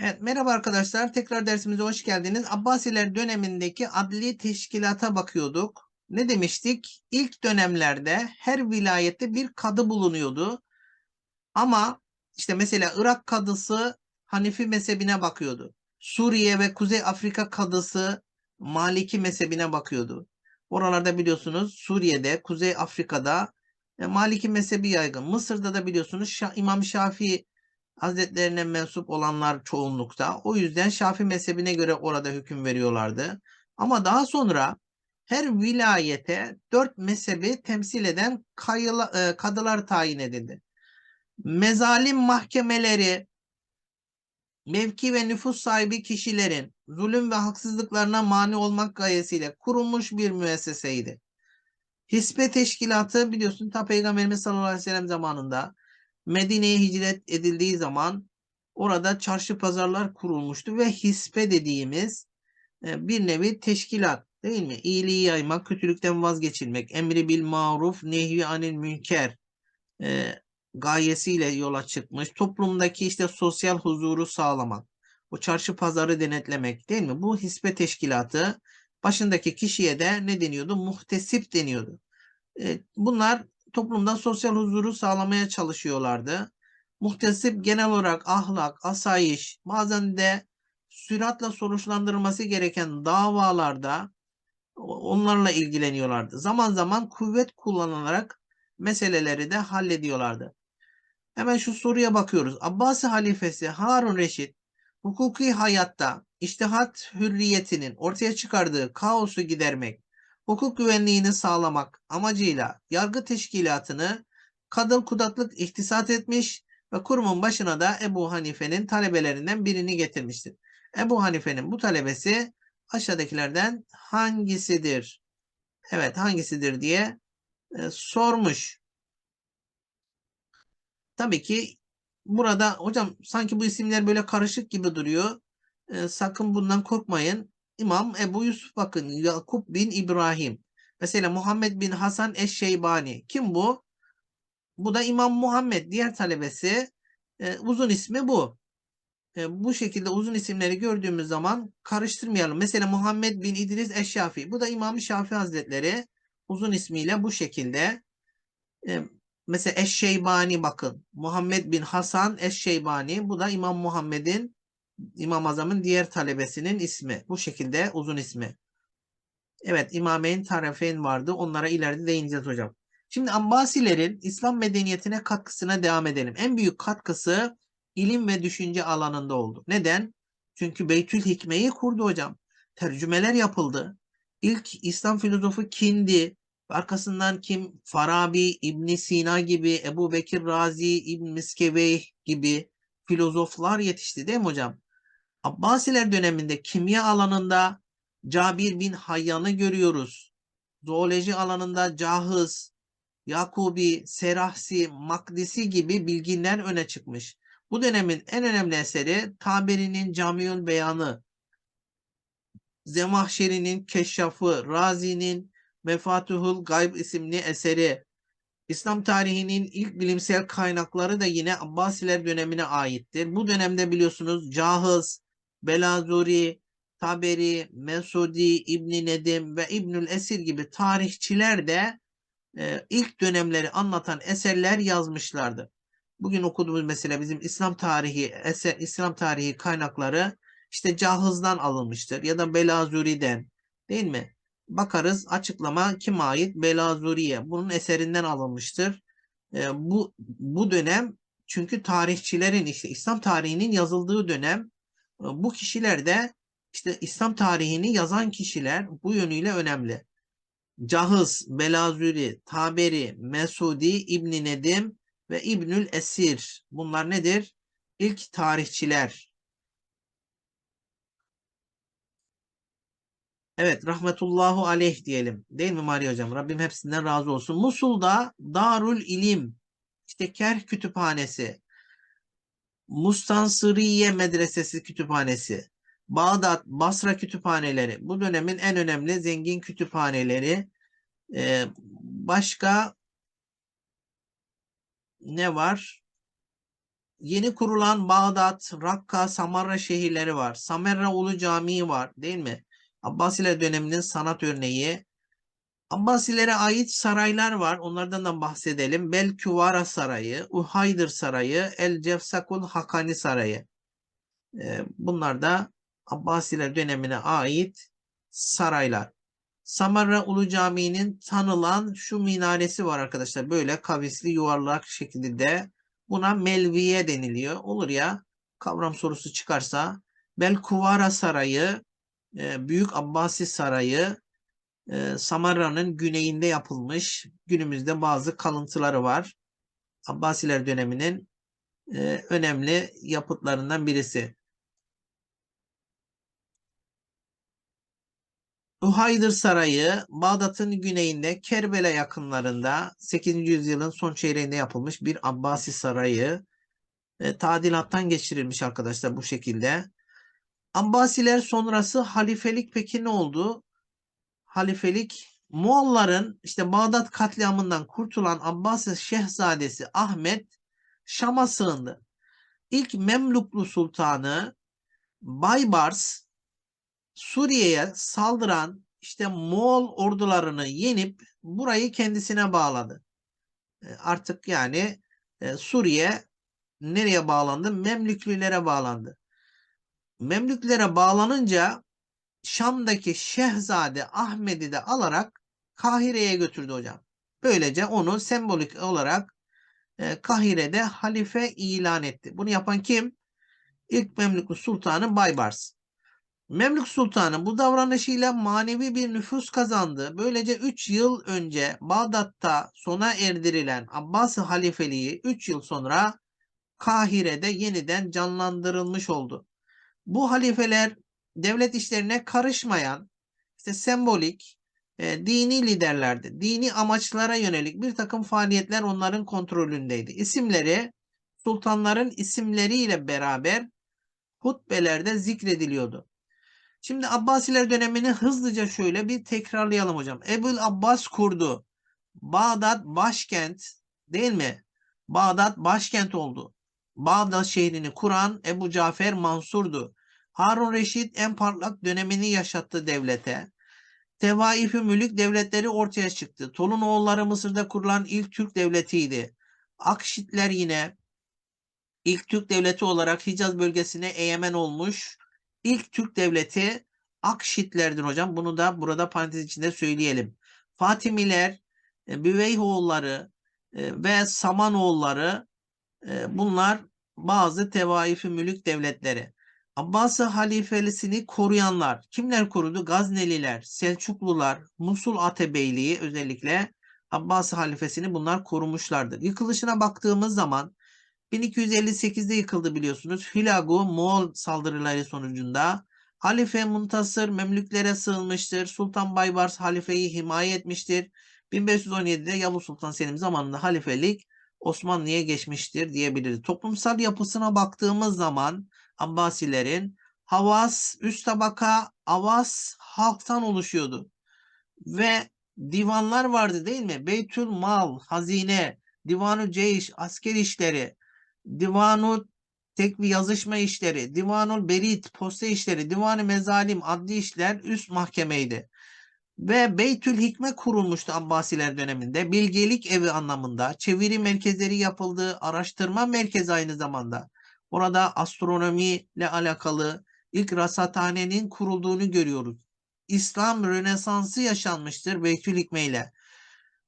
Evet, merhaba arkadaşlar. Tekrar dersimize hoş geldiniz. Abbasiler dönemindeki adli teşkilata bakıyorduk. Ne demiştik? İlk dönemlerde her vilayette bir kadı bulunuyordu. Ama işte mesela Irak kadısı Hanifi mezhebine bakıyordu. Suriye ve Kuzey Afrika kadısı Maliki mezhebine bakıyordu. Oralarda biliyorsunuz Suriye'de, Kuzey Afrika'da e, Maliki mezhebi yaygın. Mısır'da da biliyorsunuz Şa- İmam Şafii Hazretlerine mensup olanlar çoğunlukta. O yüzden Şafii mezhebine göre orada hüküm veriyorlardı. Ama daha sonra her vilayete dört mezhebi temsil eden kayıla, e, kadılar tayin edildi. Mezalim mahkemeleri mevki ve nüfus sahibi kişilerin zulüm ve haksızlıklarına mani olmak gayesiyle kurulmuş bir müesseseydi. Hisbe teşkilatı biliyorsun ta Peygamberimiz sallallahu aleyhi ve sellem zamanında Medine'ye hicret edildiği zaman orada çarşı pazarlar kurulmuştu ve hisbe dediğimiz e, bir nevi teşkilat değil mi? İyiliği yaymak, kötülükten vazgeçilmek, emri bil maruf, nehyi anil münker e, gayesiyle yola çıkmış. Toplumdaki işte sosyal huzuru sağlamak, o çarşı pazarı denetlemek değil mi? Bu hisbe teşkilatı başındaki kişiye de ne deniyordu? Muhtesip deniyordu. E, bunlar toplumda sosyal huzuru sağlamaya çalışıyorlardı. Muhtesip genel olarak ahlak, asayiş, bazen de süratle sonuçlandırılması gereken davalarda onlarla ilgileniyorlardı. Zaman zaman kuvvet kullanılarak meseleleri de hallediyorlardı. Hemen şu soruya bakıyoruz. Abbasi halifesi Harun Reşit hukuki hayatta iştihat hürriyetinin ortaya çıkardığı kaosu gidermek, hukuk güvenliğini sağlamak amacıyla yargı teşkilatını kadın kudatlık ihtisat etmiş ve kurumun başına da Ebu Hanife'nin talebelerinden birini getirmiştir. Ebu Hanife'nin bu talebesi aşağıdakilerden hangisidir? Evet hangisidir diye e, sormuş. Tabii ki burada hocam sanki bu isimler böyle karışık gibi duruyor. E, sakın bundan korkmayın. İmam Ebu Yusuf bakın Yakup bin İbrahim. Mesela Muhammed bin Hasan Eşşeybani. Kim bu? Bu da İmam Muhammed. Diğer talebesi e, uzun ismi bu. E, bu şekilde uzun isimleri gördüğümüz zaman karıştırmayalım. Mesela Muhammed bin İdris Eşşafi. Bu da İmam Şafii Hazretleri. Uzun ismiyle bu şekilde. E, mesela Eşşeybani bakın. Muhammed bin Hasan Eşşeybani. Bu da İmam Muhammed'in İmam Azam'ın diğer talebesinin ismi. Bu şekilde uzun ismi. Evet İmameyn Tarafeyn vardı. Onlara ileride değineceğiz hocam. Şimdi Abbasilerin İslam medeniyetine katkısına devam edelim. En büyük katkısı ilim ve düşünce alanında oldu. Neden? Çünkü Beytül Hikme'yi kurdu hocam. Tercümeler yapıldı. İlk İslam filozofu Kindi. Arkasından kim? Farabi, İbn Sina gibi, Ebu Bekir Razi, İbn Miskeveyh gibi filozoflar yetişti değil mi hocam? Abbasiler döneminde kimya alanında Cabir bin Hayyan'ı görüyoruz. Zooloji alanında Cahız, Yakubi, Serahsi, Makdisi gibi bilginler öne çıkmış. Bu dönemin en önemli eseri Taberi'nin Camiül Beyanı, Zemahşeri'nin Keşşafı, Razi'nin Mefatuhul Gayb isimli eseri, İslam tarihinin ilk bilimsel kaynakları da yine Abbasiler dönemine aittir. Bu dönemde biliyorsunuz Cahız, Belazuri, Taberi, Mesudi, İbn Nedim ve İbnül Esir gibi tarihçiler de e, ilk dönemleri anlatan eserler yazmışlardı. Bugün okuduğumuz mesela bizim İslam tarihi eser, İslam tarihi kaynakları işte Cahız'dan alınmıştır ya da Belazuri'den değil mi? Bakarız açıklama kime ait? Belazuriye. Bunun eserinden alınmıştır. E, bu bu dönem çünkü tarihçilerin işte İslam tarihinin yazıldığı dönem bu kişiler de işte İslam tarihini yazan kişiler bu yönüyle önemli. Cahız, Belazuri, Taberi, Mesudi, İbn Nedim ve İbnül Esir. Bunlar nedir? İlk tarihçiler. Evet, rahmetullahu aleyh diyelim. Değil mi Maria hocam? Rabbim hepsinden razı olsun. Musul'da Darul İlim, işte Kerh Kütüphanesi, Mustansiriye Medresesi Kütüphanesi, Bağdat, Basra kütüphaneleri bu dönemin en önemli zengin kütüphaneleri. Ee, başka ne var? yeni kurulan Bağdat, Rakka, Samarra şehirleri var. Samerra Ulu Camii var değil mi? Abbasiler döneminin sanat örneği. Abbasilere ait saraylar var. Onlardan da bahsedelim. Belküvara Sarayı, Uhaydır Sarayı, El Cefsakul Hakani Sarayı. Ee, bunlar da Abbasiler dönemine ait saraylar. Samarra Ulu Camii'nin tanılan şu minaresi var arkadaşlar. Böyle kavisli yuvarlak şekilde. Buna Melviye deniliyor. Olur ya kavram sorusu çıkarsa. Belkuvara Sarayı, e, Büyük Abbasi Sarayı, e, Samarra'nın güneyinde yapılmış. Günümüzde bazı kalıntıları var. Abbasiler döneminin e, önemli yapıtlarından birisi. Uhaydır Sarayı, Bağdat'ın güneyinde Kerbela yakınlarında 8. yüzyılın son çeyreğinde yapılmış bir Abbasi sarayı. E, tadilattan geçirilmiş arkadaşlar bu şekilde. Abbasiler sonrası halifelik peki ne oldu? Halifelik Moğolların işte Bağdat katliamından kurtulan Abbasi Şehzadesi Ahmet Şam'a sığındı. İlk Memluklu Sultanı Baybars Suriye'ye saldıran işte Moğol ordularını yenip burayı kendisine bağladı. E, Artık yani e, Suriye nereye bağlandı? Memlüklülere bağlandı. Memlüklere bağlanınca Şam'daki Şehzade Ahmet'i de alarak Kahire'ye götürdü hocam. Böylece onu sembolik olarak e, Kahire'de halife ilan etti. Bunu yapan kim? İlk Memlüklü Sultanı Baybars. Memlük Sultanı bu davranışıyla manevi bir nüfus kazandı. Böylece 3 yıl önce Bağdat'ta sona erdirilen Abbasi halifeliği 3 yıl sonra Kahire'de yeniden canlandırılmış oldu. Bu halifeler devlet işlerine karışmayan, işte sembolik, e, dini liderlerdi. Dini amaçlara yönelik bir takım faaliyetler onların kontrolündeydi. İsimleri sultanların isimleriyle beraber hutbelerde zikrediliyordu. Şimdi Abbasiler dönemini hızlıca şöyle bir tekrarlayalım hocam. Ebul Abbas kurdu. Bağdat başkent değil mi? Bağdat başkent oldu. Bağdat şehrini kuran Ebu Cafer Mansur'du. Harun Reşit en parlak dönemini yaşattı devlete. Tevaif-i mülük devletleri ortaya çıktı. Tolunoğulları Mısır'da kurulan ilk Türk devletiydi. Akşitler yine ilk Türk devleti olarak Hicaz bölgesine egemen olmuş. İlk Türk devleti Akşitlerdir hocam. Bunu da burada parantez içinde söyleyelim. Fatimiler, e, Büveyhoğulları e, ve Samanoğulları e, bunlar bazı tevaif-i mülük devletleri. Abbasi halifelisini koruyanlar. Kimler korudu? Gazneliler, Selçuklular, Musul Atebeyliği özellikle Abbasi halifesini bunlar korumuşlardır. Yıkılışına baktığımız zaman 1258'de yıkıldı biliyorsunuz. Hilagu Moğol saldırıları sonucunda Halife Muntasır Memlüklere sığınmıştır. Sultan Baybars halifeyi himaye etmiştir. 1517'de Yavuz Sultan Selim zamanında halifelik Osmanlı'ya geçmiştir diyebiliriz. Toplumsal yapısına baktığımız zaman Abbasilerin havas, üst tabaka, avas halktan oluşuyordu. Ve divanlar vardı değil mi? Beytül Mal, hazine, Divanu Ceyş, asker işleri, Divanu tekvi yazışma işleri, Divanul Berit, posta işleri, Divanı Mezalim, adli işler üst mahkemeydi. Ve Beytül Hikme kurulmuştu Abbasiler döneminde. Bilgelik evi anlamında. Çeviri merkezleri yapıldı. Araştırma merkezi aynı zamanda. Orada astronomi ile alakalı ilk rasathanenin kurulduğunu görüyoruz. İslam Rönesansı yaşanmıştır Beytül Hikme ile.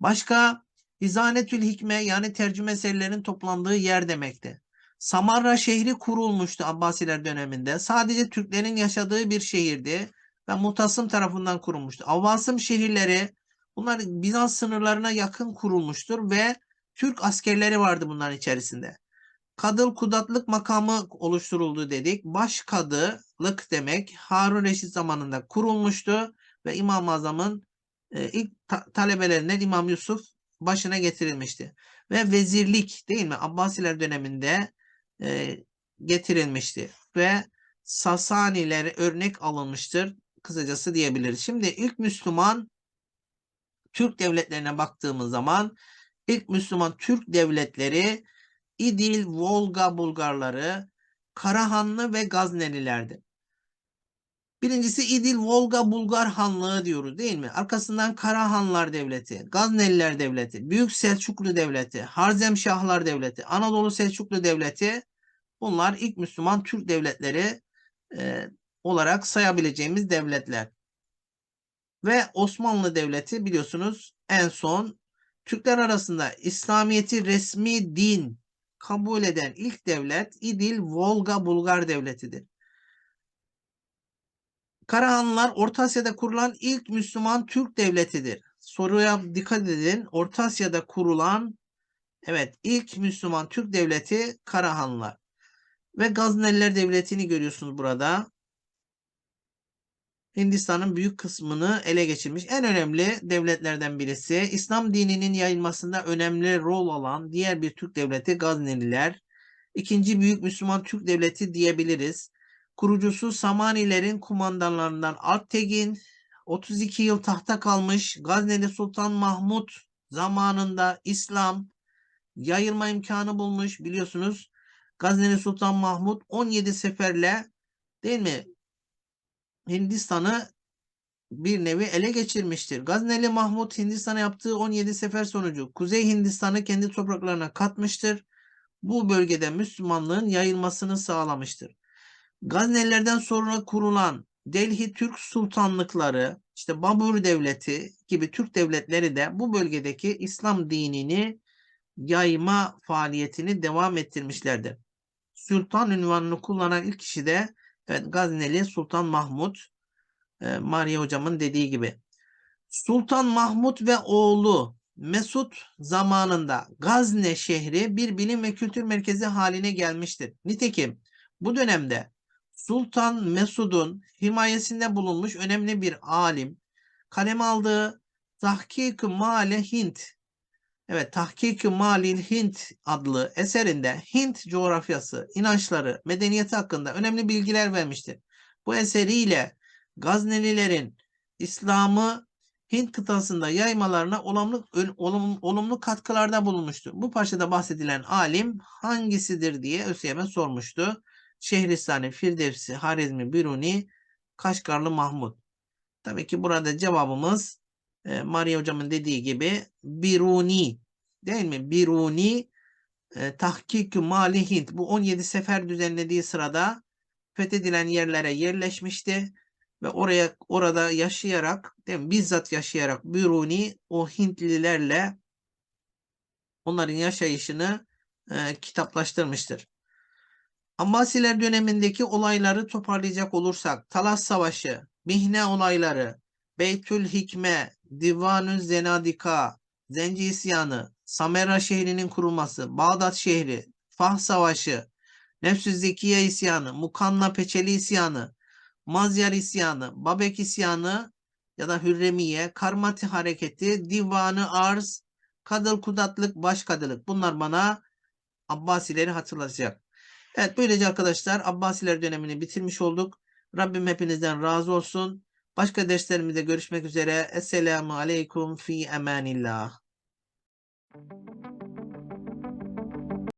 Başka İzanetül Hikme yani tercüme eserlerin toplandığı yer demekti. Samarra şehri kurulmuştu Abbasiler döneminde. Sadece Türklerin yaşadığı bir şehirdi ve Mutasım tarafından kurulmuştu. Avvasım şehirleri bunlar Bizans sınırlarına yakın kurulmuştur ve Türk askerleri vardı bunların içerisinde. Kadıl kudatlık makamı oluşturuldu dedik. Baş kadılık demek Harun Reşit zamanında kurulmuştu ve İmam-ı Azam'ın e, ilk ta talebelerinden İmam Yusuf başına getirilmişti. Ve vezirlik değil mi? Abbasiler döneminde e, getirilmişti. Ve Sasaniler örnek alınmıştır. Kısacası diyebiliriz. Şimdi ilk Müslüman Türk devletlerine baktığımız zaman ilk Müslüman Türk devletleri İdil, Volga Bulgarları, Karahanlı ve Gaznelilerdir. Birincisi İdil Volga Bulgar Hanlığı diyoruz değil mi? Arkasından Karahanlar Devleti, Gazneliler Devleti, Büyük Selçuklu Devleti, Harzemşahlar Devleti, Anadolu Selçuklu Devleti bunlar ilk Müslüman Türk devletleri e, olarak sayabileceğimiz devletler. Ve Osmanlı Devleti biliyorsunuz en son Türkler arasında İslamiyet'i resmi din kabul eden ilk devlet İdil Volga Bulgar Devleti'dir. Karahanlılar Orta Asya'da kurulan ilk Müslüman Türk devletidir. Soruya dikkat edin. Orta Asya'da kurulan evet ilk Müslüman Türk devleti Karahanlılar. Ve Gazneliler Devleti'ni görüyorsunuz burada. Hindistan'ın büyük kısmını ele geçirmiş en önemli devletlerden birisi. İslam dininin yayılmasında önemli rol alan diğer bir Türk devleti Gazneliler. İkinci büyük Müslüman Türk devleti diyebiliriz. Kurucusu Samanilerin kumandanlarından Alptegin 32 yıl tahta kalmış Gazneli Sultan Mahmut zamanında İslam yayılma imkanı bulmuş biliyorsunuz. Gazneli Sultan Mahmut 17 seferle değil mi Hindistan'ı bir nevi ele geçirmiştir. Gazneli Mahmut Hindistan'a yaptığı 17 sefer sonucu Kuzey Hindistan'ı kendi topraklarına katmıştır. Bu bölgede Müslümanlığın yayılmasını sağlamıştır. Gaznelilerden sonra kurulan Delhi Türk Sultanlıkları, işte Babur Devleti gibi Türk devletleri de bu bölgedeki İslam dinini yayma faaliyetini devam ettirmişlerdir. Sultan ünvanını kullanan ilk kişi de evet, Gazneli Sultan Mahmut, e, Maria hocamın dediği gibi. Sultan Mahmut ve oğlu Mesut zamanında Gazne şehri bir bilim ve kültür merkezi haline gelmiştir. Nitekim bu dönemde Sultan Mesud'un himayesinde bulunmuş önemli bir alim kaleme aldığı Tahkik-ı Male Hint Evet, Tahkik-ı Malil Hint adlı eserinde Hint coğrafyası, inançları, medeniyeti hakkında önemli bilgiler vermiştir. Bu eseriyle Gaznelilerin İslam'ı Hint kıtasında yaymalarına olumlu, olum, olumlu katkılarda bulunmuştu. Bu parçada bahsedilen alim hangisidir diye ÖSYM sormuştu. Şehristani, Firdevsi, Harizmi, Biruni, Kaşgarlı Mahmud. Tabii ki burada cevabımız e, Maria hocamın dediği gibi Biruni değil mi? Biruni e, tahkik mali Hint bu 17 sefer düzenlediği sırada fethedilen yerlere yerleşmişti ve oraya orada yaşayarak değil mi? bizzat yaşayarak Biruni o Hintlilerle onların yaşayışını e, kitaplaştırmıştır. Abbasiler dönemindeki olayları toparlayacak olursak Talas Savaşı, Mihne olayları, Beytül Hikme, Divanü Zenadika, Zenci isyanı, Samera şehrinin kurulması, Bağdat şehri, Fah Savaşı, Nefsü Zekiye isyanı, Mukanna Peçeli isyanı, Mazyar isyanı, Babek isyanı ya da Hürremiye, Karmati hareketi, Divanı Arz, Kadıl Kudatlık, Başkadılık. Bunlar bana Abbasileri hatırlatacak. Evet böylece arkadaşlar Abbasiler dönemini bitirmiş olduk. Rabbim hepinizden razı olsun. Başka derslerimizde görüşmek üzere. Esselamu Aleyküm fi emanillah.